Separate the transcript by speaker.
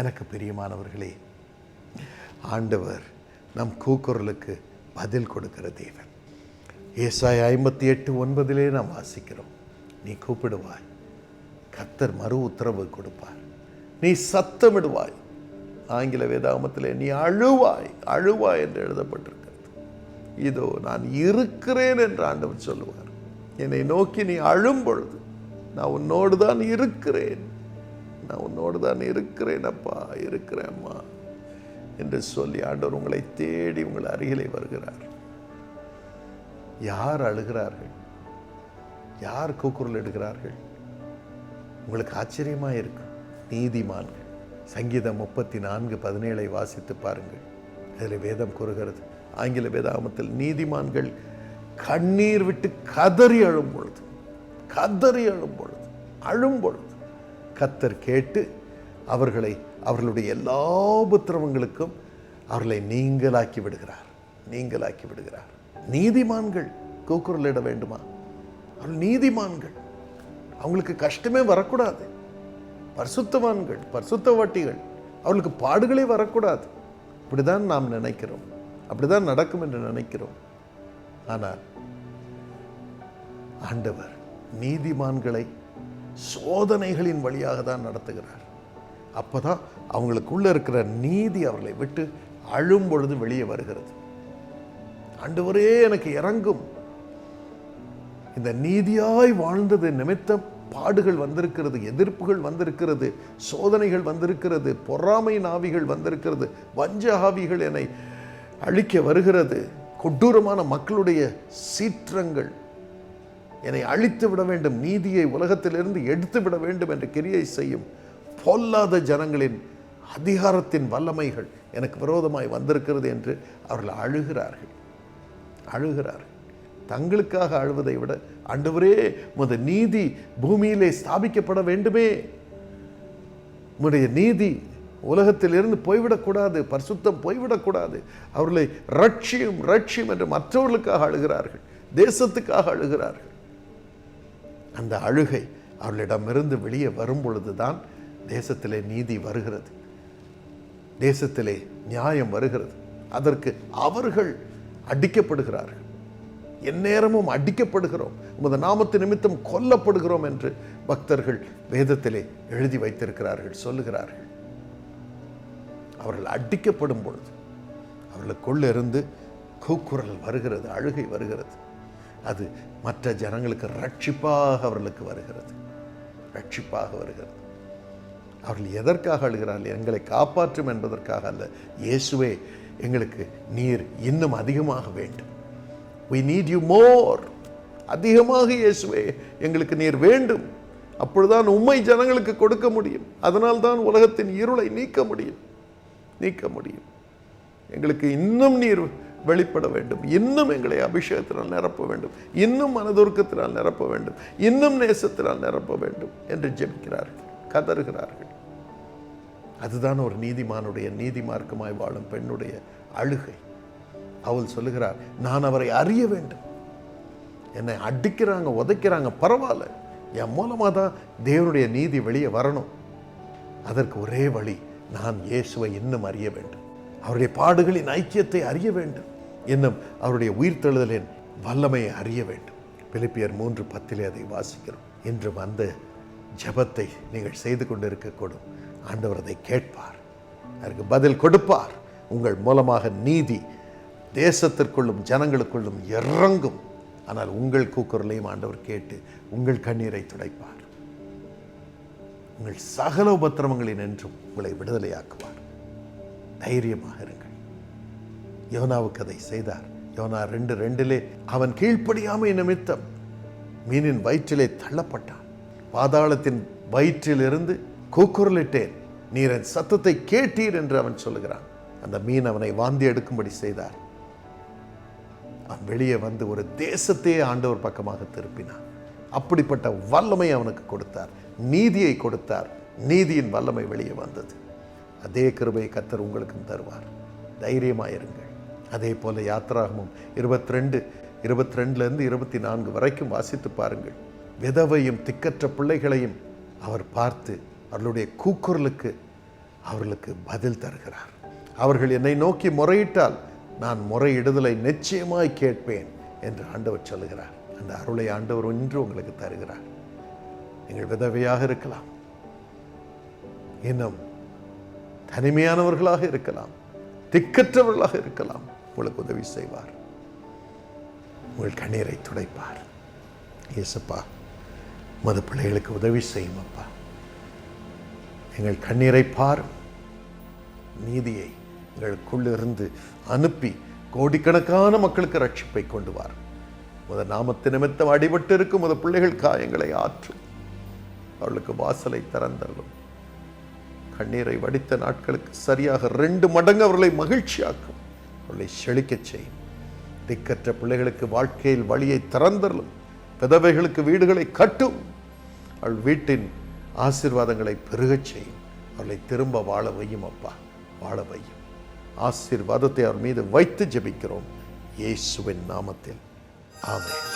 Speaker 1: எனக்கு பிரியமானவர்களே ஆண்டவர் நம் கூக்குரலுக்கு பதில் கொடுக்கிற தேவன். ஏசாய் ஐம்பத்தி எட்டு ஒன்பதிலே நாம் வாசிக்கிறோம். நீ கூப்பிடுவாய் கத்தர் மறு உத்தரவு கொடுப்பார். நீ சத்தமிடுவாய் ஆங்கில வேதாமத்தில் நீ அழுவாய் அழுவாய் என்று எழுதப்பட்டிருக்கிறது. இதோ நான் இருக்கிறேன் என்று ஆண்டவர் சொல்லுவார். என்னை நோக்கி நீ அழும் பொழுது நான் உன்னோடு தான் இருக்கிறேன். நான் உன்னோடு தான் இருக்கிறேன் அப்பா. இருக்கிறேம்மா என்று சொல்லி ஆண்டவர் உங்களை தேடி உங்கள் அருகிலே வருகிறார். யார் அழுகிறார்கள்? யார் கூக்குரல் எடுக்கிறார்கள் உங்களுக்கு ஆச்சரியமா இருக்கும். நீதிமான்கள். சங்கீதம் முப்பத்தி நான்கு பதினேழை வாசித்து பாருங்கள். அதில் வேதம் கூறுகிறது ஆங்கில வேதாமத்தில் நீதிமான்கள் கண்ணீர் விட்டு கதறி அழும் பொழுது கதறி அழும் பொழுது அழும் பொழுது கத்தர் கேட்டு அவர்களை அவர்களுடைய எல்லா உபத்திரவங்களுக்கும் அவர்களை நீங்களாக்கி விடுகிறார். நீங்களாக்கி விடுகிறார். நீதிமான்கள் கூக்குரலிட வேண்டுமா? அவர்கள் நீதிமான்கள். அவங்களுக்கு கஷ்டமே வரக்கூடாது. பரிசுத்தவான்கள் பரிசுத்தவாட்டிகள் அவர்களுக்கு பாடுகளே வரக்கூடாது. இப்படிதான் நாம் நினைக்கிறோம். அப்படிதான் நடக்கும் என்று நினைக்கிறோம். ஆனால் ஆண்டவர் நீதிமான்களை சோதனைகளின் வழியாக தான் நடத்துகிறார். அப்பதான் அவங்களுக்குள்ளே இருக்கிற நீதி அவர்களை விட்டு அழும் பொழுது வெளியே வருகிறது. ஆண்டவரே எனக்கு இறங்கும். இந்த நீதியாய் வாழ்ந்தது நிமித்தம் பாடுகள் வந்திருக்கிறது எதிர்ப்புகள் வந்திருக்கிறது சோதனைகள் வந்திருக்கிறது பொறாமை நாவிகள் வந்திருக்கிறது வஞ்ச ஆவிகள் என்னை அழிக்க வருகிறது. கொடூரமான மக்களுடைய சீற்றங்கள் என்னை அழித்து விட வேண்டும் நீதியை உலகத்திலிருந்து எடுத்து விட வேண்டும் என்று கிரியை செய்யும் பொல்லாத ஜனங்களின் அதிகாரத்தின் வல்லமைகள் எனக்கு விரோதமாய் வந்திருக்கிறது என்று அவர்கள் அழுகிறார்கள். அழுகிறார்கள். தங்களுக்காக அழுவதை விட ஆண்டவரே உமது நீதி பூமியிலே ஸ்தாபிக்கப்பட வேண்டுமே. உம்முடைய நீதி உலகத்திலிருந்து போய்விடக்கூடாது பரிசுத்தம் போய்விடக்கூடாது அவர்களை ரட்சியும் ரட்சியும் என்று மற்றவர்களுக்காக அழுகிறார்கள் தேசத்துக்காக அழுகிறார்கள். அந்த அழுகை அவர்களிடமிருந்து வெளியே வரும் பொழுதுதான் தேசத்திலே நீதி வருகிறது. தேசத்திலே நியாயம் வருகிறது. அதற்கு அவர்கள் அடிக்கப்படுகிறார்கள். எந்நேரமும் அடிக்கப்படுகிறோம். உமது நாமத்து நிமித்தம் கொல்லப்படுகிறோம் என்று பக்தர்கள் வேதத்திலே எழுதி வைத்திருக்கிறார்கள் சொல்லுகிறார்கள். அவர்கள் அடிக்கப்படும் பொழுது அவர்களுக்குள்ள இருந்து கூக்குரல் வருகிறது அழுகை வருகிறது. அது மற்ற ஜனங்களுக்கு ரட்சிப்பாக அவர்களுக்கு வருகிறது. ரட்சிப்பாக வருகிறது. அவர்கள் எதற்காக அழுகிறார்கள்? எங்களை காப்பாற்றும் என்பதற்காக அல்ல. இயேசுவே எங்களுக்கு நீர் இன்னும் அதிகமாக வேண்டும். வி நீட் யூ மோர் அதிகமாக இயேசுவே எங்களுக்கு நீர் வேண்டும். அப்பொழுதுதான் உண்மை ஜனங்களுக்கு கொடுக்க முடியும். அதனால் தான் உலகத்தின் இருளை நீக்க முடியும். நீக்க முடியும். எங்களுக்கு இன்னும் நீர் வெளிப்பட வேண்டும். இன்னும் எங்களை அபிஷேகத்தினால் நிரப்ப வேண்டும். இன்னும் மனதுருக்கத்தினால் நிரப்ப வேண்டும். இன்னும் நேசத்தினால் நிரப்ப வேண்டும் என்று ஜெபிக்கிறார்கள் கதறுகிறார்கள். அதுதான் ஒரு நீதிமானுடைய நீதிமார்க்கமாய் வாழும் பெண்ணுடைய அழுகை. அவள் சொல்லுகிறார் நான் அவரை அறிய வேண்டும். என்னை அடிக்கிறாங்க உதைக்கிறாங்க பரவாயில்ல. என் மூலமாக தான் தேவனுடைய நீதி வெளியே வரணும். அதற்கு ஒரே வழி நான் இயேசுவை இன்னும் அறிய வேண்டும். அவருடைய பாடுகளின் ஐக்கியத்தை அறிய வேண்டும். என்னும் அவருடைய உயிர்த்தெழுதலின் வல்லமையை அறிய வேண்டும். பிலிப்பியர் மூன்று பத்திலே அதை வாசிக்கிறோம். இன்று அந்த ஜெபத்தை நீங்கள் செய்து கொண்டிருக்கக்கூடும். ஆண்டவர் அதை கேட்பார். அதற்கு பதில் கொடுப்பார். உங்கள் மூலமாக நீதி தேசத்திற்குள்ளும் ஜனங்களுக்குள்ளும் இறங்கும். ஆனால் உங்கள் கூக்குரலையும் ஆண்டவர் கேட்டு உங்கள் கண்ணீரை துடைப்பார். உங்கள் சகல உபத்திரமங்களின் என்றும் உங்களை விடுதலையாக்குவார். தைரியமாக இருங்கள். யோனாவுக்கு அதை செய்தார். யோனா ரெண்டு ரெண்டிலே அவன் கீழ்ப்படியாமை நிமித்தம் மீனின் வயிற்றிலே தள்ளப்பட்டான். பாதாளத்தின் வயிற்றிலிருந்து கூக்குரலிட்டேன். நீர் என் சத்தத்தை கேட்டீர் என்று அவன் சொல்லுகிறான். அந்த மீன் அவனை வாந்தி எடுக்கும்படி செய்தார். அவன் வெளியே வந்து ஒரு தேசத்தையே ஆண்டவர் பக்கமாக திருப்பினான். அப்படிப்பட்ட வல்லமை அவனுக்கு கொடுத்தார். நீதியை கொடுத்தார். நீதியின் வல்லமை வெளியே வந்தது. அதே கிருபையை கத்தர் உங்களுக்கும் தருவார். தைரியமாயிருங்கள். அதே போல யாத்ராகமும் இருபத்தி ரெண்டு இருபத்தி ரெண்டுலேருந்து இருபத்தி நான்கு வரைக்கும் வாசித்து பாருங்கள். விதவையும் திக்கற்ற பிள்ளைகளையும் அவர் பார்த்து அவர்களுடைய கூக்குரலுக்கு அவர்களுக்கு பதில் தருகிறார். அவர்கள் என்னை நோக்கி முறையிட்டால் நான் முறையிடுதலை நிச்சயமாய் கேட்பேன் என்று ஆண்டவர் சொல்லுகிறார். அந்த அருளை ஆண்டவர் இன்று உங்களுக்கு தருகிறார். நீங்கள் விதவையாக இருக்கலாம். இன்னும் தனிமையானவர்களாக இருக்கலாம். திக்கற்றவர்களாக இருக்கலாம். உங்களுக்கு உதவி செய்வார். உங்கள் கண்ணீரை துடைப்பார். இயேசப்பா மது பிள்ளைகளுக்கு உதவி செய்யும் அப்பா எங்கள் கண்ணீரை பாரும் நீதியை எங்களுக்குள்ளிருந்து அனுப்பி கோடிக்கணக்கான மக்களுக்கு ரட்சிப்பை கொண்டு வார். முத நாமத்து நிமித்தம் அடிபட்டு இருக்கும் முத பிள்ளைகள் காயங்களை ஆற்றும். அவளுக்கு வாசலை திறந்தள்ளும் கண்ணீரை வடித்த நாட்களுக்கு சரியாக ரெண்டு மடங்கு அவர்களை மகிழ்ச்சியாக்கும். அவர்களை செழிக்கச் செய்யும். திக்கற்ற பிள்ளைகளுக்கு வாழ்க்கையில் வழியை திறந்தள்ளும் விதவைகளுக்கு வீடுகளை கட்டும். அவள் வீட்டின் ஆசீர்வாதங்களை பெருகச் செய்யும். அவளை திரும்ப வாழ வையும் அப்பா. வாழ வையும். ஆசீர்வாதத்தை அவர் மீது வைத்து ஜெபிக்கிறோம். இயேசுவின் நாமத்தில். ஆமே